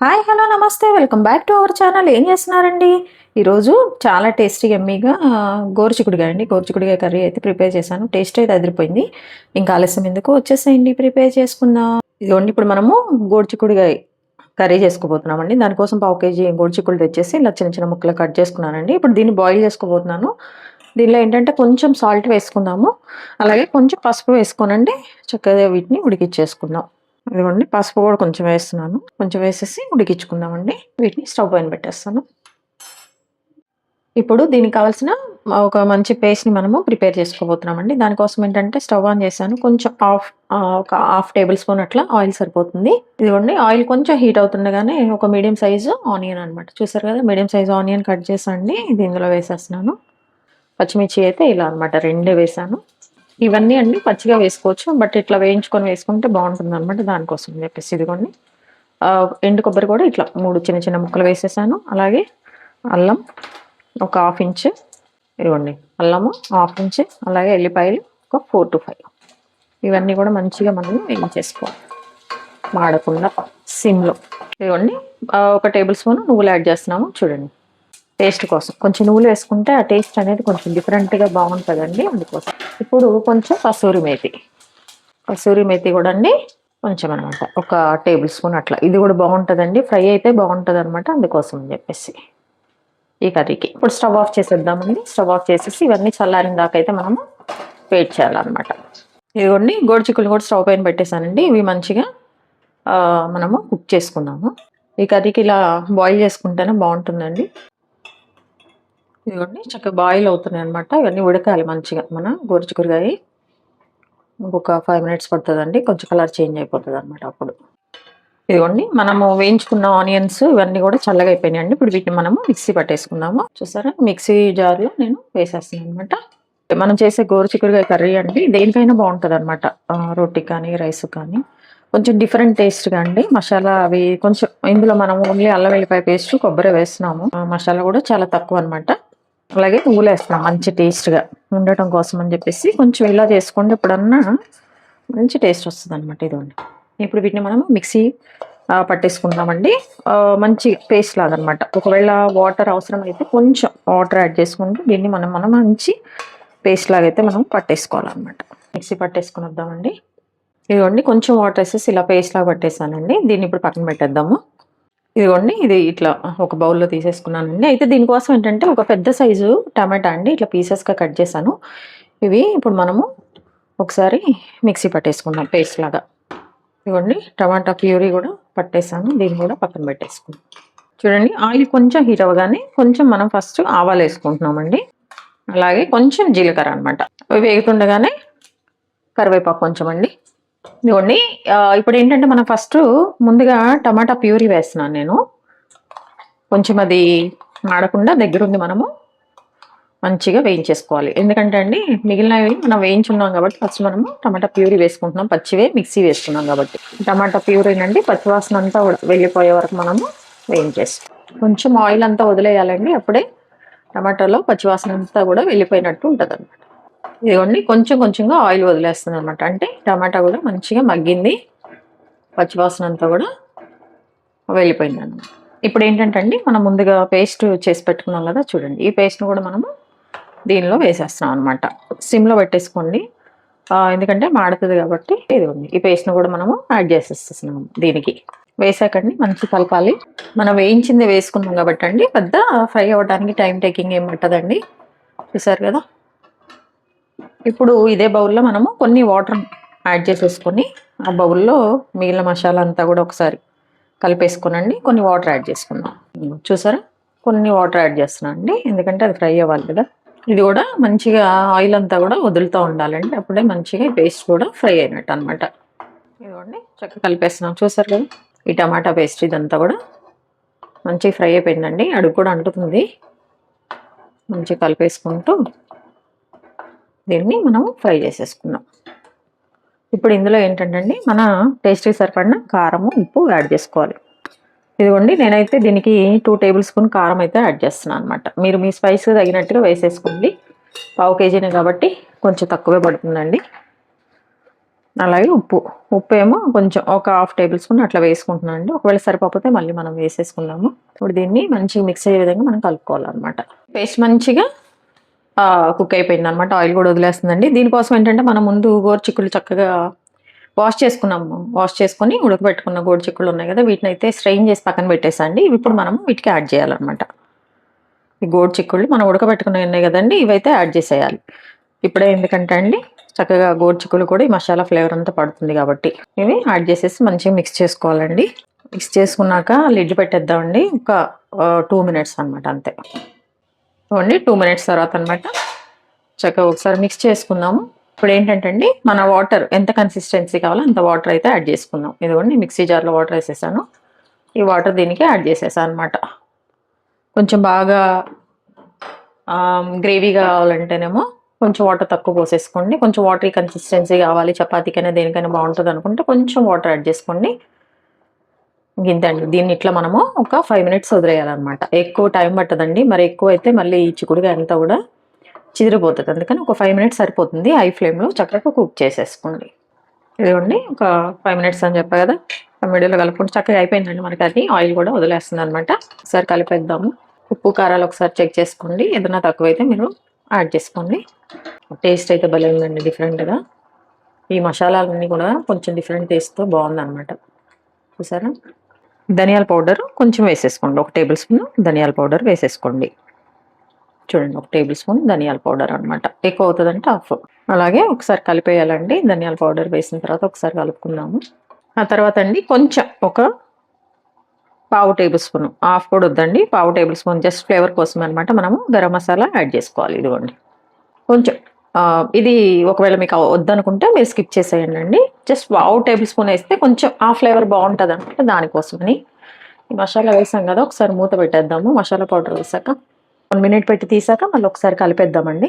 Hi hello నమస్తే. Welcome back to our channel. ఏం చేస్తున్నారండి? ఈరోజు చాలా టేస్టీగా ఎమ్మీగా గోరుచికుడుగా అండి. గోరుచికుడుగా కర్రీ అయితే ప్రిపేర్ చేశాను. టేస్ట్ అయితే అదిరిపోయింది. ఇంకా ఆలస్యం ఎందుకు వచ్చేసేయండి? ప్రిపేర్ చేసుకుందాం. ఇదిగోండి ఇప్పుడు మనము గోరుచికుడుగా కర్రీ చేసుకోబోతున్నామండి. దానికోసం పావు కేజీ గోరుచిక్కుడు తెచ్చేసి ఇలా చిన్న చిన్న ముక్కలు కట్ చేసుకున్నానండి. ఇప్పుడు దీన్ని బాయిల్ చేసుకోబోతున్నాను. దీనిలో ఏంటంటే కొంచెం సాల్ట్ వేసుకుందాము. అలాగే కొంచెం పసుపు వేసుకోనండి చక్కగా వీటిని ఉడికిచ్చేసుకుందాం. ఇదిగోండి పసుపు కూడా కొంచెం వేస్తున్నాను. కొంచెం వేసేసి ఉడికించుకుందామండి. వీటిని స్టవ్ పైన పెట్టేస్తాను. ఇప్పుడు దీనికి కావాల్సిన ఒక మంచి పేస్ట్ని మనము ప్రిపేర్ చేసుకోబోతున్నామండి. దానికోసం ఏంటంటే స్టవ్ ఆన్ చేశాను. కొంచెం హాఫ్ ఒక హాఫ్ టేబుల్ స్పూన్ అట్లా ఆయిల్ సరిపోతుంది. ఇదిగోండి ఆయిల్ కొంచెం హీట్ అవుతుండగానే ఒక మీడియం సైజు ఆనియన్ అనమాట చూసారు కదా మీడియం సైజు ఆనియన్ కట్ చేసండి ఇది ఇందులో వేసేస్తున్నాను. పచ్చిమిర్చి అయితే ఇలా అనమాట రెండే వేసాను ఇవన్నీ అండి పచ్చిగా వేసుకోవచ్చు. బట్ ఇట్లా వేయించుకొని వేసుకుంటే బాగుంటుంది అనమాట దానికోసం చెప్పేసి ఇదిగోండి. ఎండు కొబ్బరి కూడా ఇట్లా మూడు చిన్న చిన్న ముక్కలు వేసేసాను. అలాగే అల్లం ఒక హాఫ్ ఇంచ్ ఇదిగోండి అల్లము హాఫ్ ఇంచ్ అలాగే ఎల్లిపాయలు ఒక ఫోర్ టు ఫైవ్. ఇవన్నీ కూడా మంచిగా మనం వేయించేసుకోవాలి. మాడకుండా సిమ్లో. ఇదిగోండి ఒక టేబుల్ స్పూన్ నువ్వులు యాడ్ చేస్తున్నాము. చూడండి. టేస్ట్ కోసం. కొంచెం నువ్వులు వేసుకుంటే ఆ టేస్ట్ అనేది కొంచెం డిఫరెంట్గా బాగుంటుందండి అందుకోసం. ఇప్పుడు కొంచెం కసూరి మేతి. కసూరి మేతి కూడా అండి కొంచెం అనమాట ఒక టేబుల్ స్పూన్ అట్లా. ఇది కూడా బాగుంటుందండి. ఫ్రై అయితే బాగుంటుంది అనమాట అందుకోసం అని చెప్పేసి. ఈ కర్రీకి. ఇప్పుడు స్టవ్ ఆఫ్ చేసేద్దామండి. స్టవ్ ఆఫ్ చేసేసి ఇవన్నీ చల్లారిన దాకైతే అయితే మనము వెయిట్ చేయాలన్నమాట. ఇదిగోండి గోడు చిక్కులు కూడా స్టవ్ పైన పెట్టేశానండి. ఇవి మంచిగా మనము కుక్ చేసుకున్నాము ఈ కర్రీకి ఇలా బాయిల్ చేసుకుంటేనే బాగుంటుందండి. ఇదిగోండి చక్కగా బాయిల్ అవుతున్నాయి అనమాట ఇవన్నీ ఉడకాలి మంచిగా. మన గోరుచిక్కుడుకాయ. ఇంకొక ఫైవ్ మినిట్స్ పడుతుందండి. కొంచెం కలర్ చేంజ్ అయిపోతుంది అనమాట అప్పుడు. ఇదిగోండి మనము వేయించుకున్న ఆనియన్స్ ఇవన్నీ కూడా చల్లగా అయిపోయినాయండి. ఇప్పుడు వీటిని మనము మిక్సీ పట్టేసుకున్నాము చూసారా? మిక్సీ జార్లో నేను వేసేస్తున్నాను అనమాట మనం చేసే గోరుచిక్కుడుకాయ కర్రీ అండి దేనికైనా బాగుంటుంది అనమాట రోటీ కానీ రైస్ కానీ. కొంచెం డిఫరెంట్ టేస్ట్గా అండి. మసాలా అవి కొంచెం ఇందులో మనం ఓన్లీ అల్లం వెల్లిపాయ పేస్ట్ కొబ్బరి వేస్తున్నాము. ఆ, మసాలా కూడా చాలా తక్కువ అనమాట అలాగే నువ్వులు వేస్తున్నాం మంచి టేస్ట్గా. ఉండటం కోసం అని చెప్పేసి కొంచెం ఇలా చేసుకోండి ఎప్పుడన్నా మంచి టేస్ట్ వస్తుంది అనమాట ఇదిగోండి ఇప్పుడు వీటిని మనం మిక్సీ పట్టేసుకుందామండి. మంచి పేస్ట్ లాగా ఒకవేళ వాటర్ అవసరం అయితే కొంచెం వాటర్ యాడ్ చేసుకుంటూ దీన్ని మనం మనం మంచి పేస్ట్ లాగా అయితే మనం పట్టేసుకోవాలన్నమాట. మిక్సీ పట్టేసుకుని వద్దామండి ఇదిగోండి కొంచెం వాటర్ వేసేసి ఇలా పేస్ట్ లాగా పట్టేసానండి. దీన్ని ఇప్పుడు పక్కన పెట్టేద్దాము. ఇదిగోండి ఇది ఇట్లా ఒక బౌల్లో తీసేసుకున్నానండి. అయితే దీనికోసం ఏంటంటే ఒక పెద్ద సైజు టమాటా అండి ఇట్లా పీసెస్గా కట్ చేశాను. ఇవి ఇప్పుడు మనము ఒకసారి మిక్సీ పట్టేసుకుందాం పేస్ట్ లాగా. ఇదిగోండి టమాటా ప్యూరీ కూడా పట్టేసాను దీన్ని కూడా పక్కన పెట్టేసుకుందాం. చూడండి ఆయిల్ కొంచెం హీట్ అవ్వగానే కొంచెం మనం ఫస్ట్ ఆవాలు వేసుకుంటున్నామండి. అలాగే కొంచెం జీలకర్ర అనమాట వేగుతుండగానే కరివేపాకు కొంచెం అండి ఇదిగోండి ఇప్పుడు ఏంటంటే మనం ఫస్ట్ ముందుగా టమాటా ప్యూరీ వేస్తున్నాను నేను. కొంచెం అది ఆడకుండా దగ్గరుంది మనము. మంచిగా వేయించేసుకోవాలి. ఎందుకంటే అండి మిగిలినవి మనం వేయించున్నాం కాబట్టి ఫస్ట్ మనము టమాటా ప్యూరీ వేసుకుంటున్నాం పచ్చివే మిక్సీ వేసుకున్నాం కాబట్టి. టమాటా ప్యూరీ నండి పచ్చివాసన అంతా వెళ్ళిపోయే వరకు మనము వేయించేస్తాం కొంచెం ఆయిల్ అంతా వదిలేయాలండి అప్పుడే టమాటాలో పచ్చివాసన అంతా కూడా వెళ్ళిపోయినట్టు ఉంటుంది అనమాట ఇదిగోండి కొంచెం కొంచెంగా ఆయిల్ వదిలేస్తుంది అనమాట అంటే టమాటా కూడా మంచిగా మగ్గింది. పచ్చివాసన అంతా కూడా వెళ్ళిపోయింది అనమాట ఇప్పుడు ఏంటంటే అండి మనం ముందుగా పేస్ట్ చేసి పెట్టుకున్నాం కదా చూడండి. ఈ పేస్ట్ను కూడా మనము దీనిలో వేసేస్తున్నాం అనమాట సిమ్లో పెట్టేసుకోండి. ఎందుకంటే మాడుతుంది కాబట్టి ఇది ఉంది ఈ పేస్ట్ను కూడా మనము యాడ్ చేసేస్తున్నాము దీనికి. వేసాకండి మంచి కలపాలి. మనం వేయించింది వేసుకున్నాం కాబట్టి అండి పెద్ద ఫ్రై అవ్వడానికి టైం టేకింగ్ ఏం పట్టదండి. చూసారు కదా? ఇప్పుడు ఇదే బౌల్లో మనము కొన్ని వాటర్ యాడ్ చేసేసుకొని ఆ బౌల్లో మిగిలిన మసాలా అంతా కూడా ఒకసారి కలిపేసుకునండి. కొన్ని వాటర్ యాడ్ చేసుకుందాం. చూసారా? కొన్ని వాటర్ యాడ్ చేస్తున్నాను అండి. ఎందుకంటే అది ఫ్రై అవ్వాలి కదా. ఇది కూడా మంచిగా ఆయిల్ అంతా కూడా వదులుతూ ఉండాలండి. అప్పుడే మంచిగా పేస్ట్ కూడా ఫ్రై అయినట్టు అనమాట ఇదిగోండి చక్కగా కలిపేస్తున్నాం. చూసారు కదా? ఈ టమాటా పేస్ట్ ఇదంతా కూడా మంచిగా ఫ్రై అయిపోయిందండి. అడుగు కూడా అంటుతుంది. మంచిగా కలిపేసుకుంటూ దీన్ని మనం ఫ్రై చేసేసుకున్నాం ఇప్పుడు ఇందులో ఏంటంటే అండి మన టేస్ట్కి సరిపడిన కారము ఉప్పు యాడ్ చేసుకోవాలి. ఇదిగోండి నేనైతే దీనికి టూ టేబుల్ స్పూన్ కారం అయితే యాడ్ చేస్తున్నాను అనమాట మీరు మీ స్పైస్ తగినట్టుగా వేసేసుకోండి. పావు కేజీనే కాబట్టి కొంచెం తక్కువే పడుతుందండి. అలాగే ఉప్పు. ఉప్పు ఏమో కొంచెం ఒక హాఫ్ టేబుల్ స్పూన్ అట్లా వేసుకుంటున్నాను అండి ఒకవేళ సరిపోతే మళ్ళీ మనం వేసేసుకుందాము. ఇప్పుడు దీన్ని మంచిగా మిక్స్ అయ్యే విధంగా మనం కలుపుకోవాలన్నమాట. పేస్ట్ మంచిగా కుక్ అయిపోయింది అనమాట ఆయిల్ కూడా వదిలేస్తుందండి. దీనికోసం ఏంటంటే మనం ముందు గోరుచిక్కులు చక్కగా వాష్ చేసుకున్నాము. వాష్ చేసుకొని ఉడకబెట్టుకున్న గోరుచిక్కులు ఉన్నాయి కదా వీటిని అయితే స్ట్రెయిన్ చేసి పక్కన పెట్టేసండి. ఇవి ఇప్పుడు మనం వీటికి యాడ్ చేయాలన్నమాట. ఈ గోడు చిక్కుళ్ళు మనం ఉడకబెట్టుకునే ఉన్నాయి కదండి ఇవైతే యాడ్ చేసేయాలి. ఇప్పుడే ఎందుకంటే అండి చక్కగా గోడు చిక్కులు కూడా ఈ మసాలా ఫ్లేవర్ అంతా పడుతుంది కాబట్టి ఇవి యాడ్ చేసేసి మంచిగా మిక్స్ చేసుకోవాలండి. మిక్స్ చేసుకున్నాక లిడ్ పెట్టేద్దామండి. ఒక టూ మినిట్స్ అనమాట అంతే. చూడండి టూ మినిట్స్ తర్వాత అనమాట చక్కగా ఒకసారి మిక్స్ చేసుకుందాము. ఇప్పుడు ఏంటంటే అండి మన వాటర్ ఎంత కన్సిస్టెన్సీ కావాలో అంత వాటర్ అయితే యాడ్ చేసుకుందాం. ఇదిగోండి మిక్సీ జార్లో వాటర్ వేసేసాను. ఈ వాటర్ దీనికి యాడ్ చేసేసాను అనమాట కొంచెం బాగా గ్రేవీ కావాలంటేనేమో కొంచెం వాటర్ తక్కువ పోసేసుకోండి. కొంచెం వాటర్ కన్సిస్టెన్సీ కావాలి. చపాతీకైనా దేనికైనా బాగుంటుంది అనుకుంటే కొంచెం వాటర్ యాడ్ చేసుకోండి. గింతండి దీన్ని ఇట్లా మనము ఒక ఫైవ్ మినిట్స్ వదిలేయాలన్నమాట. ఎక్కువ టైం పట్టదండి. మరి ఎక్కువ అయితే మళ్ళీ ఈ చిక్కుడుగా అంతా కూడా చిదిరిపోతుంది. అందుకని ఒక ఫైవ్ మినిట్స్ సరిపోతుంది. హై ఫ్లేమ్లో చక్కగా కుక్ చేసేసుకోండి. ఇదిగోండి ఒక ఫైవ్ మినిట్స్ అని చెప్పా కదా. మీడియోలో కలుపుకుంటే చక్కగా అయిపోయిందండి మనకి అది ఆయిల్ కూడా వదిలేస్తుంది అనమాట ఒకసారి కలిపేద్దాము. ఉప్పు కారాలు ఒకసారి చెక్ చేసుకోండి. ఏదైనా తక్కువైతే మీరు యాడ్ చేసుకోండి. టేస్ట్ అయితే భలే ఉందండి డిఫరెంట్గా ఈ మసాలాలన్నీ కూడా కొంచెం డిఫరెంట్ టేస్ట్తో బాగుందన్నమాట. చూసారా? ధనియాల పౌడర్ కొంచెం వేసేసుకోండి. ఒక టేబుల్ స్పూన్ ధనియాల పౌడర్ వేసేసుకోండి. చూడండి ఒక టేబుల్ స్పూన్ ధనియాల పౌడర్ అనమాట ఎక్కువ అవుతుందంటే హాఫ్. అలాగే ఒకసారి కలిపేయాలండి. ధనియాల పౌడర్ వేసిన తర్వాత ఒకసారి కలుపుకుందాము. ఆ తర్వాత అండి కొంచెం ఒక పావు టేబుల్ స్పూన్ హాఫ్ కూడా వద్దండి. పావు టేబుల్ స్పూన్ జస్ట్ ఫ్లేవర్ కోసం అనమాట మనము గరం మసాలా యాడ్ చేసుకోవాలి. ఇదిగోండి. కొంచెం ఇది ఒకవేళ మీకు వద్దనుకుంటే మీరు స్కిప్ చేసేయండి అండి. జస్ట్ పావు టేబుల్ స్పూన్ వేస్తే కొంచెం ఆ ఫ్లేవర్ బాగుంటుంది అనమాట దానికోసమని. ఈ మసాలా వేసాం కదా ఒకసారి మూత పెట్టేద్దాము. మసాలా పౌడర్ వేసాక వన్ మినిట్ పెట్టి తీసాక మళ్ళీ ఒకసారి కలిపేద్దామండి.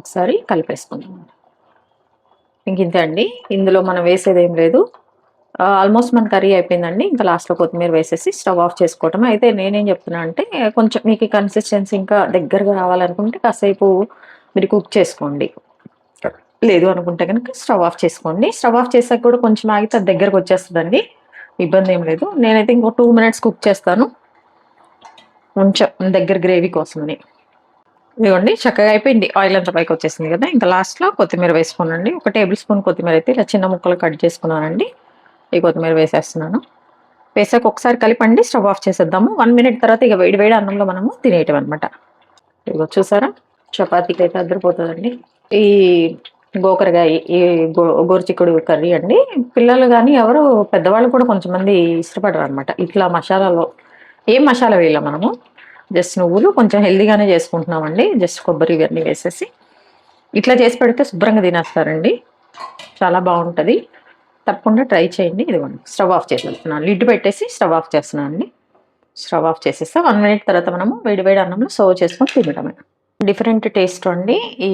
ఒకసారి కలిపేసుకుందాం. ఇంక ఇంతే అండి. ఇందులో మనం వేసేది ఏం లేదు ఆల్మోస్ట్ మన కర్రీ అయిపోయిందండి. ఇంకా లాస్ట్లో కొత్తిమీర వేసేసి స్టవ్ ఆఫ్ చేసుకోవటం. అయితే నేనేం చెప్తున్నా అంటే కొంచెం మీకు కన్సిస్టెన్సీ ఇంకా దగ్గరగా రావాలనుకుంటే కాసేపు మీరు కుక్ చేసుకోండి. లేదు అనుకుంటే కనుక స్టవ్ ఆఫ్ చేసుకోండి. స్టవ్ ఆఫ్ చేసాక కూడా కొంచెం ఆగితే అది దగ్గరకు వచ్చేస్తుందండి. ఇబ్బంది ఏం లేదు. నేనైతే ఇంకో టూ మినిట్స్ కుక్ చేస్తాను. కొంచెం దగ్గర గ్రేవీ కోసమని. ఇదిగోండి చక్కగా అయిపోయింది. ఆయిల్ అంతా పైకి వచ్చేసింది కదా. ఇంకా లాస్ట్లో కొత్తిమీర వేసుకోనండి ఒక టేబుల్ స్పూన్ కొత్తిమీర అయితే ఇలా చిన్న ముక్కలు కట్ చేసుకున్నానండి. ఈ కొత్తిమీర వేసేస్తున్నాను. వేసాక ఒకసారి కలిపండి. స్టవ్ ఆఫ్ చేసేద్దాము. వన్ మినిట్ తర్వాత ఇక వేడి వేడి అన్నంలో మనము తినేయటం అనమాట ఇదిగో చూసారా? చపాతీకి అయితే అద్దరిపోతుందండి. ఈ గోకరకాయ ఈ గో గోరుచిక్కుడు కర్రీ అండి. పిల్లలు కానీ ఎవరు పెద్దవాళ్ళు కూడా కొంచెం మంది ఇష్టపడరు అనమాట ఇట్లా మసాలాలో ఏం మసాలా వేయాలి మనము. జస్ట్ నువ్వులు కొంచెం హెల్దీగానే చేసుకుంటున్నామండి. జస్ట్ కొబ్బరి ఇవన్నీ వేసేసి. ఇట్లా చేసి పెడితే శుభ్రంగా తినేస్తారండి. చాలా బాగుంటుంది. తప్పకుండా ట్రై చేయండి. ఇదిగోండి స్టవ్ ఆఫ్ చేసేస్తున్నాను. లిడ్ పెట్టేసి స్టవ్ ఆఫ్ చేస్తున్నాను అండి స్టవ్ ఆఫ్ చేసేస్తే వన్ మినిట్ తర్వాత మనము వేడి వేడి అన్నంలో సర్వ్ చేసుకొని తినడమే. డిఫరెంట్ టేస్ట్ అండి. ఈ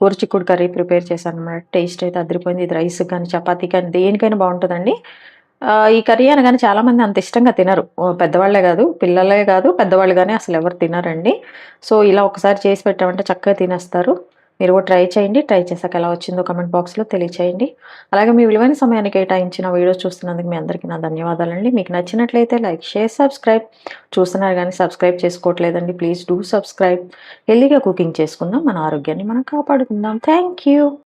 కూరచిక్కుడు కర్రీ ప్రిపేర్ చేశాను అనమాట టేస్ట్ అయితే అదిరిపోయింది. ఇది రైస్ కానీ చపాతీ కానీ దేనికైనా బాగుంటుందండి. ఈ కర్రీ అనగానే చాలామంది అంత ఇష్టంగా తినరు. పెద్దవాళ్ళే కాదు పిల్లలే కాదు పెద్దవాళ్ళు కానీ అసలు ఎవరు తినరండి. సో ఇలా ఒకసారి చేసి పెట్టామంటే చక్కగా తినేస్తారు. మీరు కూడా ట్రై చేయండి. ట్రై చేశాక ఎలా వచ్చిందో కమెంట్ బాక్స్లో తెలియచేయండి. అలాగే మీ విలువైన సమయాన్ని కేటాయించిన వీడియోస్ చూస్తున్నందుకు మీ అందరికీ నా ధన్యవాదాలండి. మీకు నచ్చినట్లయితే లైక్ షేర్ సబ్స్క్రైబ్. చూస్తున్నారు కానీ సబ్స్క్రైబ్ చేసుకోవట్లేదండి. Please do subscribe. హెల్దీగా కుకింగ్ చేసుకుందాం. మన ఆరోగ్యాన్ని మనం కాపాడుకుందాం. Thank you.